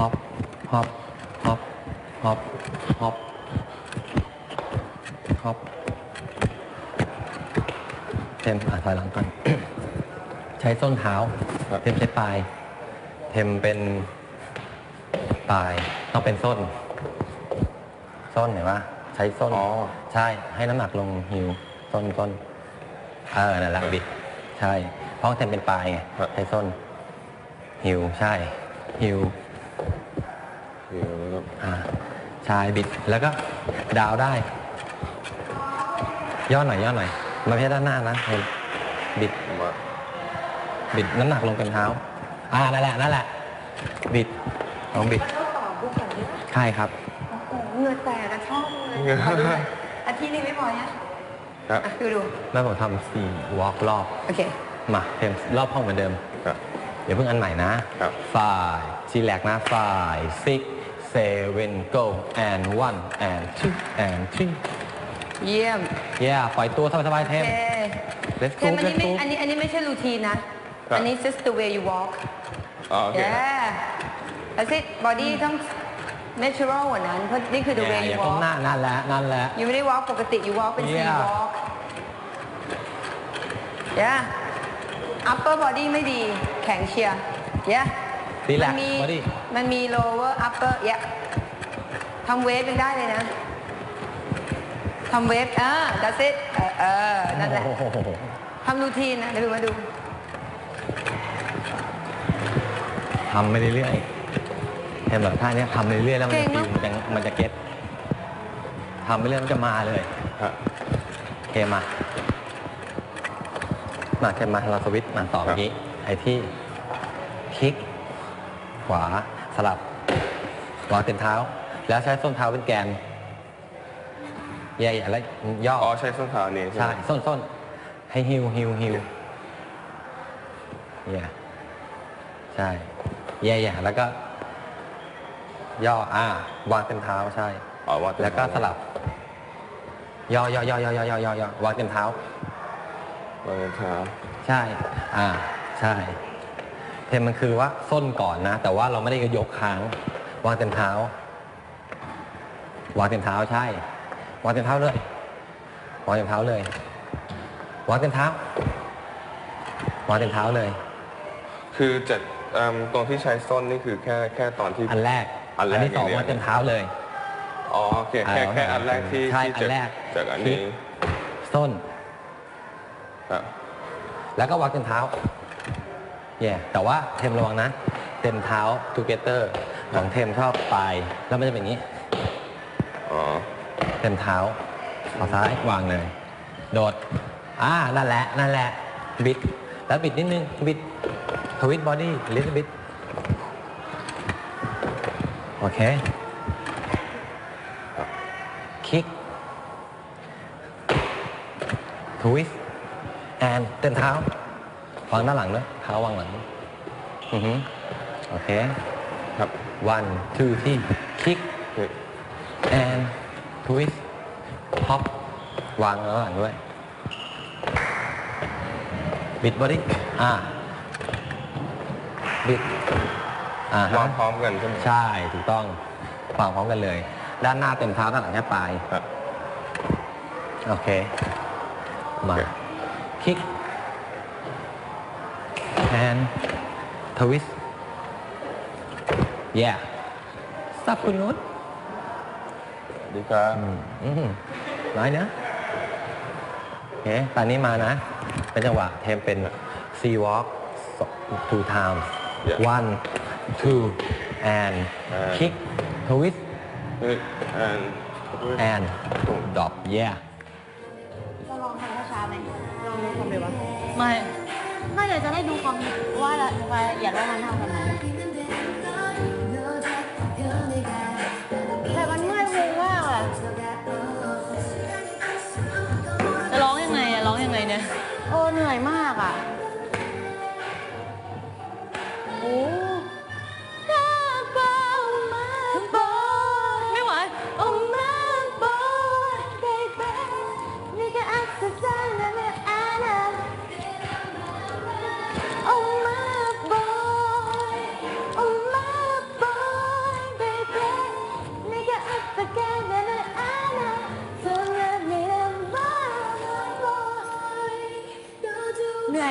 ฮอปฮอปฮอปฮอปฮอปฮอปเทมอะถอยหลังก่อน ใช้ส้นเท้า ครับ เทมใช้ปลาย เทมเป็นปลาย ต้องเป็นส้น ส้นเห็นปะใช้ส้น อ๋อ ใช่ ให้น้ำหนักลงฮิวส้นส้นเออนั่นแหละบิด ใช่ เพราะเทมเป็นปลายไง ครับ ใช้ส้นฮิว ใช่ฮิว เดี๋ยวนะครับอ่าใช่บิดแล้วก็ดาวได้ ย่อหน่อยย่อหน่อยไมาไม่ใช่ด้านหน้านะเห็นบิดมาบิดน้ำหนักลงเป็นเท้า อ่านั่นแหละนั่นแหละ บิดลองบิดต้องต่อบุกก่อนดิใช่ครับโอ้โหเหงื่อแตกอะชอบเลยขอดูหน่อยอาทิตย์นี้ไม่พอนะครับอะดูดูแล้วผมทำสี่วอล์กรอบ โอเค มาเทมรอบห้องเหมือนเดิม ครับ เดี๋ยวเพิ่งอันใหม่นะครับ five ทีแรกนะ five six seven go and one and two and three เยี่ยม yeah ปล่อยตัวสบายๆเทโอมเค let's เท go มอันนี้ let's ไม่ go อันนี้อันนี้ไม่ใช่รูทีนนะ ครับ อันนี้ just the way you walk อ๋อโอเค yeah that's it body ต้อง natural กว่านั้นเพราะนี่คือ the yeah way อ you ย่าก้ม walk หน้านั่นแหละนั่นแหละ you ไม่ได้ walk ปกติ you walk เป็น free Yeah. walk yeah upper body ไม่ดี แข็งเชียร์ yeah ดีแหมัละมี body มันมี lower upper yeah ทำเวฟยังได้เลยนะ ทำเวฟอ่า that's it เออเออ นั่นแหละโอ้โหทำรูทีนนะเดี๋ยวดูมาดู ทำไปเรื่อยๆเทมแบบท่าเนี้ยทำไปเรื่อยๆแล้วมันเก่จะงฟิมากวมันจะมันจะเก็ตทำไปเรื่อยมันจะมาเลยครับโอเคมา มาแค่มาเราสวิตช์มาต่อครัเมื่บอกี้ไอ้ที่คลิก ขวาสลับวางเต็มเท้า แล้วใช้ส้นเท้าเป็นแกนแย่ๆแล้วย่ออ๋ออใช้ส้นเท้านี้ใช่ใช่ไหมส้นส้นให้ฮิวฮิวฮิวแย่ใช่แย่ๆแล้วก็ ย่ออ่าวางเต็มเท้าใช่ อ๋อว่าต่แล้วก็สลับ ย่อย่อย่อย่อย่อย่อย่อย่อวางเต็มเท้า วางเท้า ใช่ อ่า ใช่ เทมมันคือว่าส้นก่อนนะ แต่ว่าเราไม่ได้ยกค้าง วางเต็มเท้า วางเต็มเท้าใช่ วางเต็มเท้าเลยวางเต็มเท้าเลย วางเต็มเท้าวางเต็มเท้าเลย คือจะเอิ่มตรงที่ใช้ส้นนี่คือแค่แค่ตอนที่ อันแรกอันแรกที่สองอย่างเดียว วางเต็มเท้าเลย อ๋อโอเคแค่อ่าแค่อันแรกที่ใช่ที่อันแรก จากอันนี้ส้น ครับแล้วก็วางเต็มเท้า แย่แต่ว่าเทมระวังนะ เต็มเท้า together ของเทมชอบปลายแล้วมันจะเป็นอย่างนี้ อ๋อ เต็มเท้าเอาซ้ายวางเลย โดด อ่า นั่นแหละ นั่นแหละ บิด แล้วบิดนิดนึง บิดทวิตบอดี้ลิสบิด โอเค คิก ทวิสแอนเต็มเท้า วางด้านหลังด้วย เท้าวางหลังอือฮึโอเค ครับ one two ที่คลิกเฮ้ย and twist hop วางแล้วหลังด้วย บิดบอดี้อ่าบิดอ่าฮะวางพร้อมกันใช่ไหมใช่ถูกต้องวางพร้อมกันเลย ด้านหน้าเต็มเท้าด้านหลังแค่ปลาย ครับ โอเค มาโอเคคลิก and twist yeah สับคุณนุชสวัสดีครับอืมน้อยนะโอเคตอนนี้มานะ เป็นจังหวะเทมเป็น C walk two times Yeah. one two and And- kick twist เฮ้ย and and drop yeah เราลองทำช้าๆไหมลองดูความเร็วปะไม่ไม่ เดี๋ยวจะได้ดูความว่าละรายละเอียดว่ามันทำกันไหนแต่มันเมื่อยมือมากอะจะร้องยังไงอะร้องยังไงเนี่ยโอ้เหนื่อยมากอะโอ้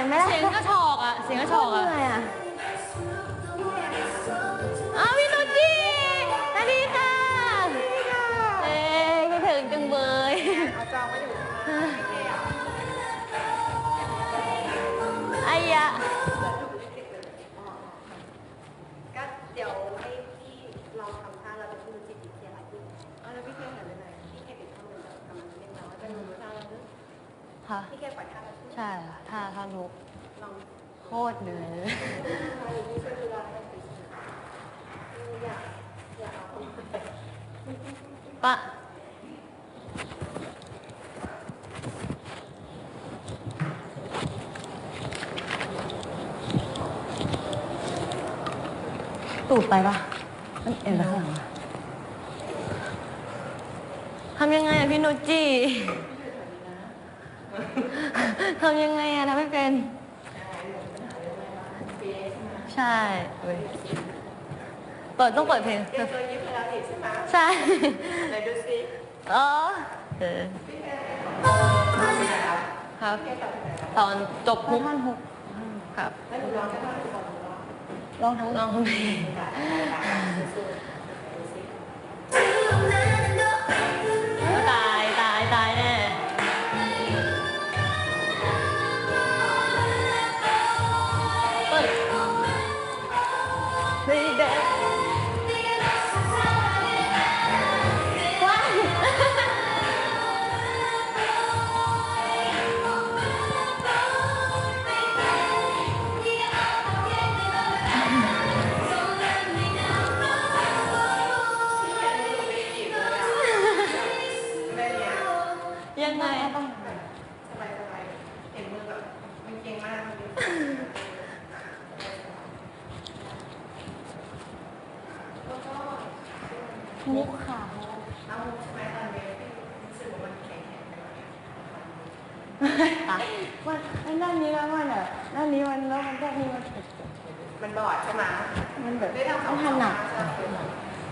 ไหมล่ะเสียงก็ะชอกอะ เสียงกระชอกอะ เหนื่อยอะอ้าวพี่ตุ๊กกี้สวัสดีค่ะเอ้ยคิดถึงจังเลยไอ้ยะก็เดี๋ยวให้พี่ลองทำท่าเราจะพูดจิตวิทยาพี่อ๋อแล้วพี่เคยเห็นไหมพี่เคยติดข้อมือทำเล่นแล้วเป็นมือท่าเราด้วยค่ะพี่เคยปล่อยท่าเรา ใช่ค่ะท่าท่อนฮุกโคตรเหนื่อยปะตูดไปปะมันเอ็นแล้วหลังทำยังไงอะพี่นุชจี ทำยังไงอะทำไม่เป็น ใช่เว้ยเปิดต้องเปิดเพลง เดี๋ยวตัวยิ้มไปแล้วอีกใช่ไหมใช่ไหนดูซิอ๋อเออครับ ตอนจบฮุกฮุกครับแล้วหนูร้องแค่ท่อนก่อนลองทั้งลองทั้งเพลง มุกค่ะเอามุกใช่ไหมตอนเด็กรู้สึกว่ามันแข็งแข็งไปหน่อยมันไอ้ด้านนี้แล้วมันอะด้านนี้มันแล้วมันด้านนี้มันมันบอดใช่ไหมมันแบบได้ทำสองถนัด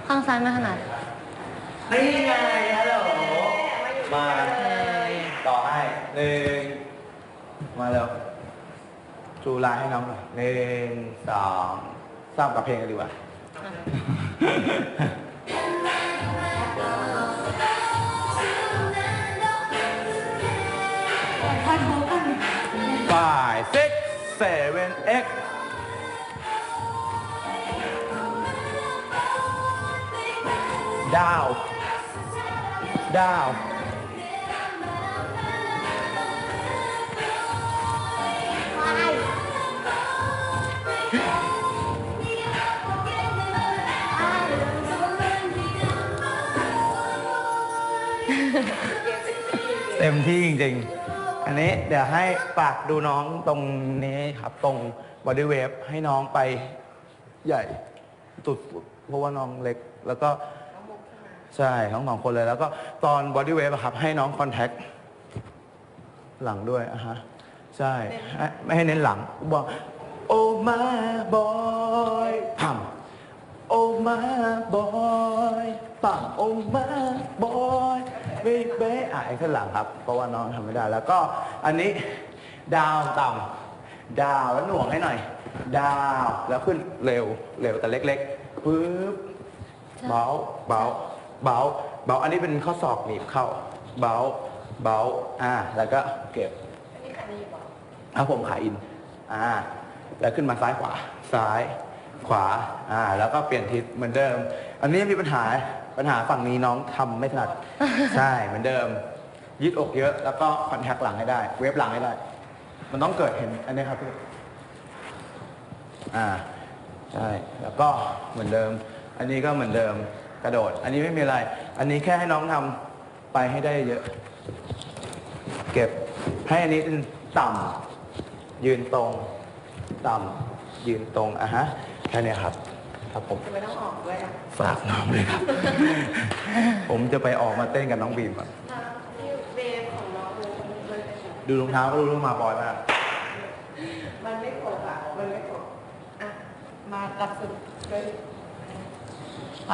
ข้างซ้ายไม่ถนัดนี่ไงฮัลโหลมาต่อให้หนึ่งมาเร็วจูลายให้น้องหน่อยหนึ่งสองทราบกับเพลงกันดีกว่า ดาว ดาว เต็มที่จริงๆ อันนี้เดี๋ยวให้ฝากดูน้องตรงนี้ครับ ตรงบอดี้เวฟให้น้องไปใหญ่สุดเพราะว่าน้องเล็กแล้วก็ ใช่ทั้งสองคนเลยแล้วก็ตอนบอดี้เวฟครับให้น้องคอนแทคหลังด้วยอะฮะใช่ให้ไม่ให้เน้นหลังบอกโอ้มาบอยพัมโอ้มาบอยปังโอ้มาบอยเบ้เบ้อะไอ้ข้างหลังครับ เพราะว่าน้องทำไม่ได้ แล้วก็อันนี้ดาวต่ำดาวแล้วหน่วงให้หน่อย ดาวแล้วขึ้นเร็วเร็วแต่เล็กๆปึ๊บเบาเบา เบาเบาอันนี้เป็นข้อศอกหนีบเข้า เบาเบาอ่า แล้วก็เก็บครับผมขาอิน อ่า แล้วขึ้นมาซ้ายขวา ซ้าย ขวา อ่า แล้วก็เปลี่ยนทิศเหมือนเดิม อันนี้มีปัญหา ปัญหาฝั่งนี้น้องทำไม่ถนัด ใช่ เหมือนเดิม ยืดอกเยอะ แล้วก็คอนแทคหลังให้ได้ เวฟหลังให้ได้ มันต้องเกิดเห็น อันนี้ครับพี่ อ่า ใช่ แล้วก็เหมือนเดิม อันนี้ก็เหมือนเดิม กระโดด อันนี้ไม่มีอะไร อันนี้แค่ให้น้องทำไปให้ได้เยอะ เก็บให้อันนี้เป็นต่ำยืนตรง ต่ำยืนตรงอะฮะแค่เนี้ยครับ ครับผม จะไม่ต้องออกด้วยอะฝากน้องเลยครับ ผมจะไปออกมาเต้นกับน้องบีมอะที่เวฟของน้องมันมันเป็นแบบดูรองเท้าก็รู้ว่ามาบอยมาก มันไม่ครบอะ มันไม่ครบอะ มาหลักสุดเลยไป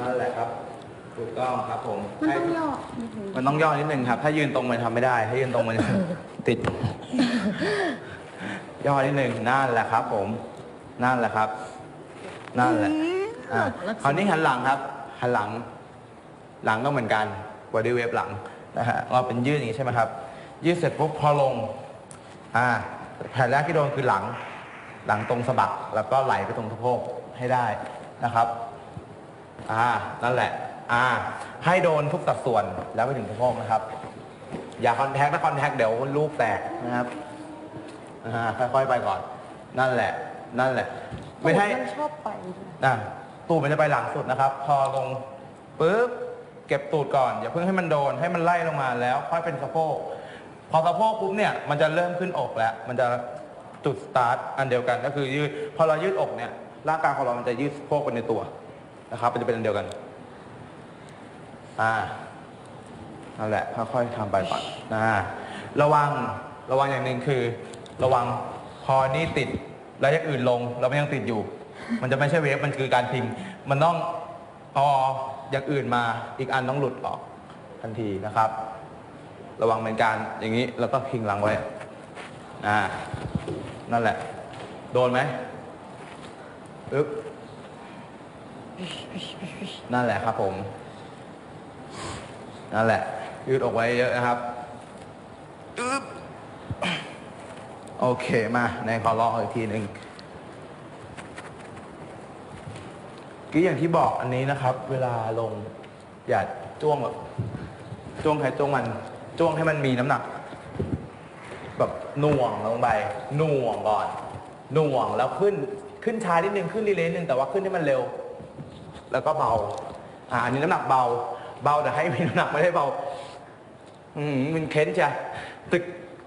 นั่นแหละครับ ถูกต้องครับผมมันให้ต้องย่อนิดนึงมันต้องย่อนิดนึงครับ ถ้ายืนตรงมันทำไม่ได้ ถ้ายืนตรงมัน ติด ย่อนิดนึงนั่นแหละครับ ผม นั่นแหละครับ นั่นแหละอะคราวนี้หันหลังครับ หันหลัง หลังก็เหมือนกันบอดี้เวฟหลังนะฮะเราเป็นยืดอย่างนี้ใช่ไหมครับ ยืดเสร็จปุ๊บพอลง อ่าแผ่นแรกที่โดนคือหลัง หลังตรงสะบักแล้วก็ไหลไปตรงสะโพกให้ได้นะครับ อ่า นั่นแหละ อ่า ให้โดนทุกสัดส่วนแล้วไปถึงสะโพกนะครับ อย่าคอนแทคถ้าคอนแทคเดี๋ยวลูกแตกนะครับ อ่า ค่อยๆไปก่อน นั่นแหละ นั่นแหละ ไม่ให้มันชอบไปอะตูดมันจะไปหลังสุดนะครับ พอลงปุ๊บ เก็บตูดก่อน อย่าเพิ่งให้มันโดน ให้มันไล่ลงมาแล้ว ค่อยเป็นสะโพก พอสะโพกปุ๊บเนี่ย มันจะเริ่มขึ้นอกแล้ว มันจะจุดสตาร์ทอันเดียวกัน ก็คือยืด พอเรายืดอกเนี่ย ร่างกายของเรามันจะยืดสะโพกไปในตัว นะครับมันจะเป็นอันเดียวกัน อ่านั่นแหละค่อยๆทำไปก่อนนะระวังระวังอย่างหนึ่งคือ ระวังพอนี่ติดแล้วอย่างอื่นลงเราไม่ยังติดอยู่ มันจะไม่ใช่เวฟมันคือการพิง มันต้องพออย่างอื่นมาอีกอันต้องหลุดออกทันทีนะครับ ระวังเป็นการอย่างนี้แล้วก็พิงหลังไว้อ่านั่นแหละ โดนไหมอึ๊บ นั่นแหละครับผม นั่นแหละ ยืดอกไว้เยอะนะครับอึ๊บโอเคมาในขอลองอีกทีหนึ่งกี้อย่างที่บอกอันนี้นะครับ เวลาลงอย่าจ้วงแบบจ้วงใครจ้วงมันจ้วงให้มันมีน้ำหนัก แบบหน่วงลงไปหน่วงก่อนหน่วงแล้วขึ้นขึ้นช้านิดนึงขึ้นรีเลย์นิดนึงแต่ว่าขึ้นให้มันเร็ว แล้วก็เบา อ่าอันนี้น้ำหนักเบา เบาแต่ให้มีน้ำหนักไม่ได้เบา อืมมันเค้นจ้ะตึก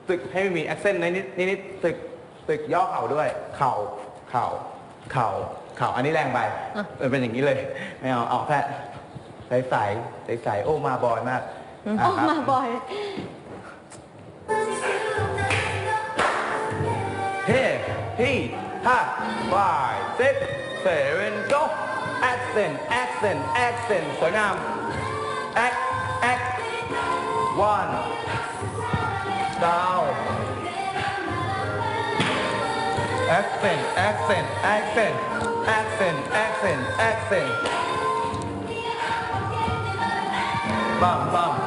ตึกให้มีแอคเซนต์นิดนิดนิดตึกตึกย่อเข่าด้วย เข่าเข่าเข่าเข่าอันนี้แรงไปเออเป็นอย่างนี้เลยไม่เอาเอาแค่ใสใสใสใสๆโอ้มาบอยมากโอ้ะครับมาบ่อยเฮ้ฮีห้า five six seven go accent accent accent สวยงาม act act one down accent accent accent accent accent accent bum bum